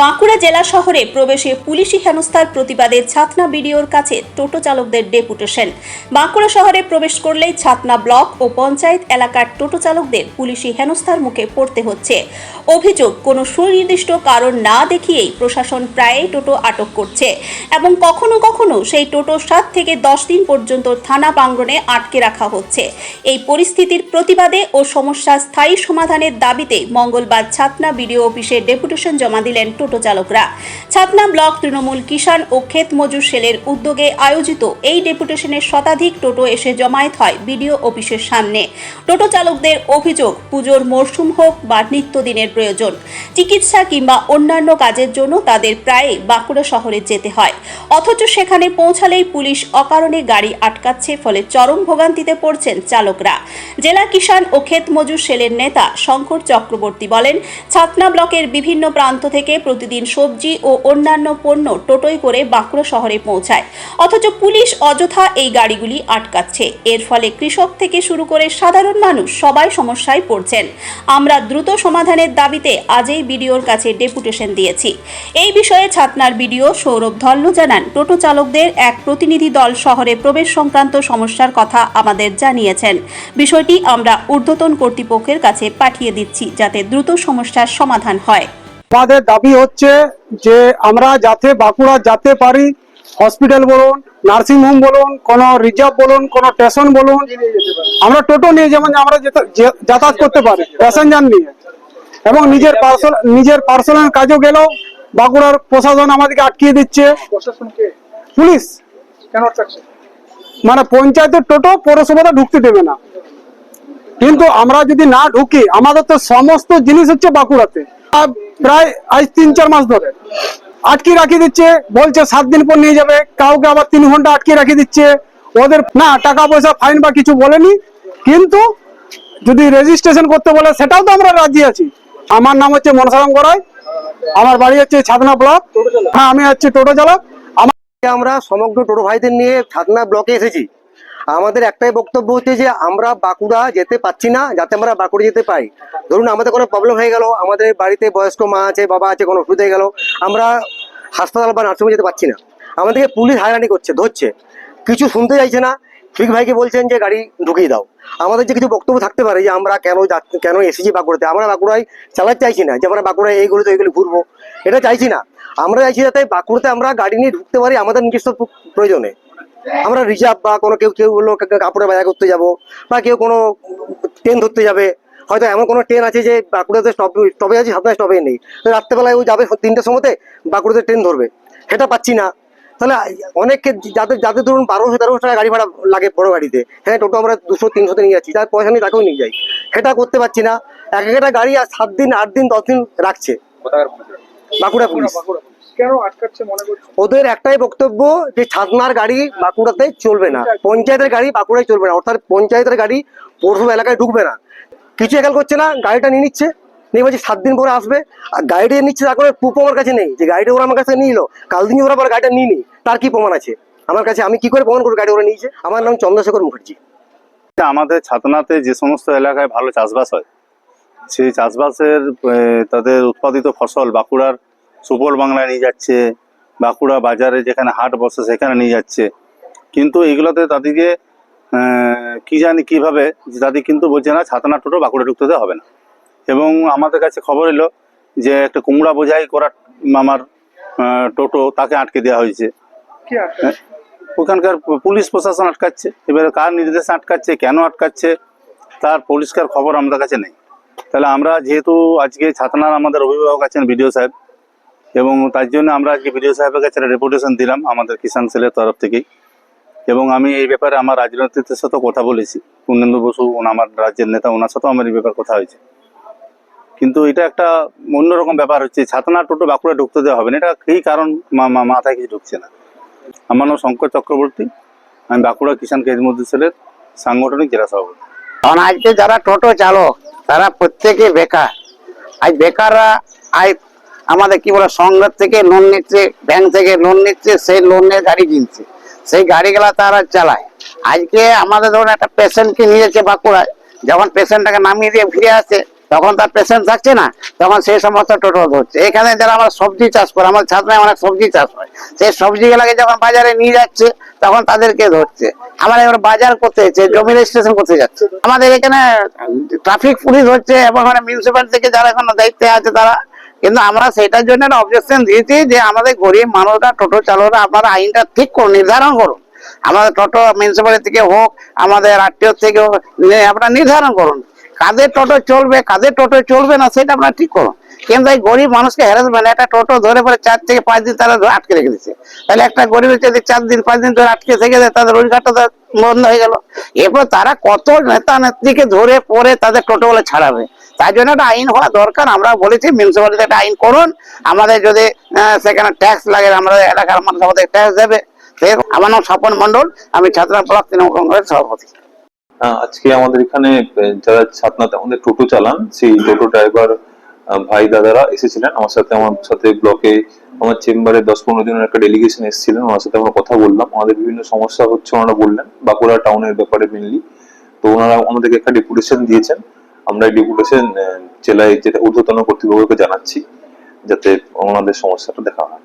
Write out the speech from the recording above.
বাঁকুড়া জেলা শহরে প্রবেশে পুলিশি হেনস্থার প্রতিবাদে ছাতনা বিডিওর কাছে টোটো চালকদের ডেপুটেশন। বাঁকুড়া শহরে প্রবেশ করলেই ছাতনা ব্লক ও পঞ্চায়েত এলাকার টোটো চালকদের পুলিশি হেনস্থার মুখে পড়তে হচ্ছে। অভিযোগ, কোনো সুনির্দিষ্ট কারণ না দেখিয়েই প্রশাসন প্রায়ই টোটো আটক করছে এবং কখনো কখনো সেই টোটো সাত থেকে দশ দিন পর্যন্ত থানা প্রাঙ্গণে আটকে রাখা হচ্ছে। এই পরিস্থিতির প্রতিবাদে ও সমস্যা স্থায়ী সমাধানের দাবিতে মঙ্গলবার ছাতনা বিডিও অফিসে ডেপুটেশন জমা দিলেন টোটো চালকরা। ছাতনা ব্লক তৃণমূল কিষাণ ও ক্ষেত মজুর সেলের উদ্যোগে আয়োজিত এই ডেপুটেশনের শতাধিক টোটো এসে জমায়েত হয় বিডিও অফিসের সামনে। টোটো চালকদের অভিযোগ, পুজোর মরশুম হোক বা নিত্যদিনের প্রয়োজন, চিকিৎসা কিংবা অন্যান্য কাজের জন্য তাদের প্রায়ই বাঁকুড়া শহরে যেতে হয়। অথচ সেখানে পৌঁছালেই পুলিশ অকারণে গাড়ি আটকাচ্ছে, ফলে চরম ভোগান্তিতে পড়ছেন চালকরা। জেলা কিষাণ ও ক্ষেত মজুর সেলের নেতা শঙ্কর চক্রবর্তী বলেন, ছাতনা ব্লকের বিভিন্ন প্রান্ত থেকে প্রতিদিন সবজি ও অন্যান্য পণ্য টোটোয় করে বাঁকুড়া শহরে পৌঁছায়। অথচ পুলিশ অযথা এই গাড়িগুলি আটকাচ্ছে। এর ফলে কৃষক থেকে শুরু করে সাধারণ মানুষ সবাই সমস্যায় পড়ছেন। আমরা দ্রুত সমাধানের দাবিতে আজই বিডিওর কাছে ডেপুটেশন দিয়েছি। এই বিষয়ে ছাতনার বিডিও সৌরভ ধল্ল জানান, টোটো চালকদের এক প্রতিনিধি দল শহরে প্রবেশ সংক্রান্ত সমস্যার কথা আমাদের জানিয়েছেন। বিষয়টি আমরা ঊর্ধ্বতন কর্তৃপক্ষের কাছে পাঠিয়ে দিচ্ছি যাতে দ্রুত সমস্যার সমাধান হয়। আমাদের দাবি হচ্ছে যে আমরা যাতে বাঁকুড়া যেতে পারি হসপিটাল বলুন নার্সিং হোম বলুন কোনো রিজার্ভ বলুন কোনো স্টেশন বলুন আমরা টোটো নিয়ে যেমন আমরা যাতায়াত করতে পারি প্যাসেঞ্জার নিয়ে। এবং নিজের পার্সোনাল নিজের পার্সোনাল কাজও গেলেও বাঁকুড়ার প্রশাসন আমাদেরকে আটকিয়ে দিচ্ছে। পুলিশ। কেন মানে পঞ্চায়েতের টোটো পৌরসভাতে ঢুকতে দেবে না। কিন্তু আমরা যদি না ঢুকি আমাদের তো সমস্ত জিনিস হচ্ছে বাঁকুড়াতে। প্রায় আজ তিন চার মাস ধরে। আটকে রাখি দিচ্ছে বলছে সাত দিন পর নিয়ে যাবে। কাউকে আবার তিন ঘণ্টা আটকে রাখি দিচ্ছে। ওদের না টাকা পয়সা ফাইন বা কিছু বলেনি। কিন্তু যদি রেজিস্ট্রেশন করতে বলে সেটাও তো আমরা রাজি আছি। আমার নাম হচ্ছে মনসারাম গড়াই আমার বাড়ি হচ্ছে ছাদনা ব্লক। হ্যাঁ আমি হচ্ছে টোটো চালক। আমার আমরা সমগ্র টোটো ভাইদের নিয়ে ছাদনা ব্লকে এসেছি। আমাদের একটাই বক্তব্য হচ্ছে যে আমরা বাঁকুড়া যেতে পাচ্ছি না, যাতে আমরা বাঁকুড়া যেতে পাই ধরুন, আমাদের কোনো প্রবলেম হয়ে গেল, আমাদের বাড়িতে বয়স্ক মা আছে, বাবা আছে, কোনো অসুবিধা হয়ে গেল, আমরা হাসপাতাল বা নার্সিংহোমে যেতে পাচ্ছি না। আমাদেরকে পুলিশ হায়রানি করছে, ধরছে। কিছু শুনতে চাইছে না, ঠিক ভাইকে বলছেন যে গাড়ি ঢুকিয়ে দাও। আমাদের যে কিছু বক্তব্য থাকতে পারে যে আমরা কেন কেন এসেছি বাঁকুড়াতে? আমরা বাঁকুড়ায় চালাতে চাইছি না যে আমরা বাঁকুড়ায় এইগুলো তো এইগুলো ঘুরবো। এটা চাইছি না। আমরা চাইছি যাতে বাঁকুড়াতে আমরা গাড়ি নিয়ে ঢুকতে পারি আমাদের নিজস্ব প্র- প্রয়োজনে। আমরা রিজার্ভ বা কোনো কেউ কেউ হলো কা- কাপড়ের বাজার করতে যাব বা কেউ কোনো ট্রেন ধরতে যাবে। হয়তো এমন কোনো ট্রেন আছে যে বাঁকুড়াতে স্টপ স্টপে আছে সাতটা স্টপে নেই। রাত্রেবেলায় ও যাবে তিনটের সময়তে বাঁকুড়াতে ট্রেন ধরবে। সেটা পাচ্ছি না। তাহলে অনেককে যাদের যাদের ধরুন বারোশো তেরোশো টাকা গাড়ি ভাড়া লাগে বড় গাড়িতে হ্যাঁ টোটো আমরা দুশো তিনশোতে নিয়ে যাচ্ছি তার পয়সা নিয়ে তাকেও নিয়ে যাই। সেটা করতে পারছি না। এক একটা গাড়ি আর সাত দিন আট দিন দশ দিন রাখছে। বাঁকুড়া পুলিশ। বাঁকুড়া পুলিশ। কেন আটকাচ্ছে মনে করছে? ওদের একটাই বক্তব্য যে ছাতনার গাড়ি বাঁকুড়াতে চলবে না। পঞ্চায়েতের গাড়ি বাঁকুড়ায় চলবে না। অর্থাৎ পঞ্চায়েতের গাড়ি পৌরসভা এলাকায় ঢুকবে না। কিছু একাল করছে না গাড়িটা নিয়ে নিচ্ছে। নিয়ে বলছে সাত দিন পরে আসবে। আর গাড়িটা নিচ্ছে তার কোনো প্রুফ আমার কাছে নেই। যে গাড়িটা ওরা আমার কাছে নিয়ে নিলো কাল দিন ওরা পরে গাড়িটা নিয়ে নি তার কি প্রমাণ আছে? আমার কাছে আমি কি করে প্রমাণ করব গাড়ি ওরা নিয়েছে? আমার নাম চন্দ্রশেখর মুখার্জি। আমাদের ছাতনাতে যে সমস্ত এলাকায় ভালো চাষবাস হয় সেই চাষবাসের তাদের উৎপাদিত ফসল বাঁকুড়ার সুপল বাংলায় নিয়ে যাচ্ছে বাঁকুড়া বাজারে যেখানে হাট বসে সেখানে নিয়ে যাচ্ছে। কিন্তু এগুলোতে তাদেরকে কি জানি কীভাবে যে তাদের কিন্তু বলছে না ছাতনা টোটো বাঁকুড়া ঢুকতে হবে না। এবং আমাদের কাছে খবর এলো যে একটা কুমড়া বোঝাই করা আমার টোটো তাকে আটকে দেওয়া হয়েছে। কি ওখানকার পুলিশ প্রশাসন আটকাচ্ছে। এবারে কার নির্দেশে আটকাচ্ছে কেন আটকাচ্ছে তার পরিষ্কার খবর আমাদের কাছে নেই। তাহলে আমরা যেহেতু আজকে ছাতনার আমাদের অভিভাবক আছেন বিডিও সাহেব এবং তার জন্য আমরা আজকে বিডিও সাহেবের কাছে একটা রেপুটেশন দিলাম আমাদের কিষাণ সেলের তরফ থেকেই। এবং আমি এই ব্যাপারে আমার রাজনীতির সাথেও কথা বলেছি। পূর্ণেন্দু বসু আমার রাজ্যের নেতা ওনার সাথেও আমার এই ব্যাপার কথা হয়েছে। কিন্তু এটা একটা অন্যরকম ব্যাপার হচ্ছে, ছাতনা টোটো বাঁকুড়া ঢুকতে দেওয়া হবে না। এটা কী কারণ মাথায় কিছু ঢুকছে না। আমার নাম শঙ্কর চক্রবর্তী। আমি বাঁকুড়া কিষাণ কেজমুদ্দিন সেলের সাংগঠনিক জেলা সভাপতি। কারণ আজকে যারা টোটো চালক, তারা প্রত্যেকে বেকার। আজ বেকাররা আজ আমাদের কি বলে সংঘের থেকে লোন নিচ্ছে ব্যাংক থেকে লোন নিচ্ছে, সেই লোনের গাড়ি কিনছে। সেই গাড়িগুলা তারা চালায়। আজকে আমাদের ধরুন একটা পেশেন্টকে নিয়ে যাচ্ছে বাঁকুড়ায়, যখন পেশেন্টটাকে নামিয়ে দিয়ে ফিরে আসে, তখন তার পেশেন্ট থাকছে না, তখন সেই সমস্ত টোটো ধরছে। এখানে যারা আমরা সবজি চাষ করে আমাদের ছাত্রায় অনেক সবজি চাষ হয়, সেই সবজিগুলোকে যখন বাজারে নিয়ে যাচ্ছে, তখন তাদেরকে ধরছে। আমরা এবার বাজার করতে যাচ্ছে, জমি রেজিস্ট্রেশন করতে যাচ্ছে। আমাদের এখানে ট্রাফিক পুলিশ হচ্ছে, এবং মিউনিসিপ্যাল থেকে যারা এখন দায়িত্বে আছে, তারা কিন্তু আমরা সেটার জন্য অবজেকশন দিয়েছি যে আমাদের গরিব মানুষরা টোটো চালকরা আপনারা আইনটা ঠিক করুন নির্ধারণ করুন। আমাদের টোটো মিউনিসিপ্যালিটি থেকে হোক আমাদের আরটিও থেকে হোক, আপনারা নির্ধারণ করুন। কাদের টোটো চলবে কাদের টোটো চলবে না সেটা আপনারা ঠিক করুন। কিন্তু এই গরিব মানুষকে হ্যারাসমেন্ট একটা টোটো ধরে পরে চার থেকে পাঁচ দিন তারা আটকে রেখে দিচ্ছে তাহলে একটা গরিবের যদি চার দিন পাঁচ দিন ধরে আটকে থেকে যায় তাদের রোজগারটা বন্ধ হয়ে গেল। এরপর তারা কত নেতা নেত্রীকে ধরে পরে তাদের টোটো বলে ছাড়াবে। তাই জন্য একটা আইন হওয়া দরকার। আমরা বলেছি মিউনিসিপালিটি একটা আইন করুন। আমাদের যদি সেখানে ট্যাক্স লাগে আমাদের এলাকার মানুষ আমাদের ট্যাক্স দেবে। আমার নাম স্বপন মন্ডল আমি ছাত্র ব্লক তৃণমূল কংগ্রেস সভাপতি। আজকে আমাদের এখানে যারা ছাত্রনাতে আমাদের টোটো চালান, সেই টোটো ড্রাইভার ভাই দাদারা এসেছিলেন। আমার সাথে আমার সাথে ব্লকে, আমার চেম্বারে দশ পনেরো দিনের একটা ডেলিগেশন এসেছিলেন। ওনার সাথে আমরা কথা বললাম। আমাদের বিভিন্ন সমস্যা হচ্ছে, ওনারা বললেন। বাঁকুড়া টাউনের ব্যাপারে মেনলি তো ওনারা আমাদেরকে একটা ডেপুটেশন দিয়েছেন। আমরা এই ডেপুটেশন জেলায় যেটা ঊর্ধ্বতন কর্তৃপক্ষকে জানাচ্ছি যাতে ওনাদের সমস্যাটা দেখা হয়।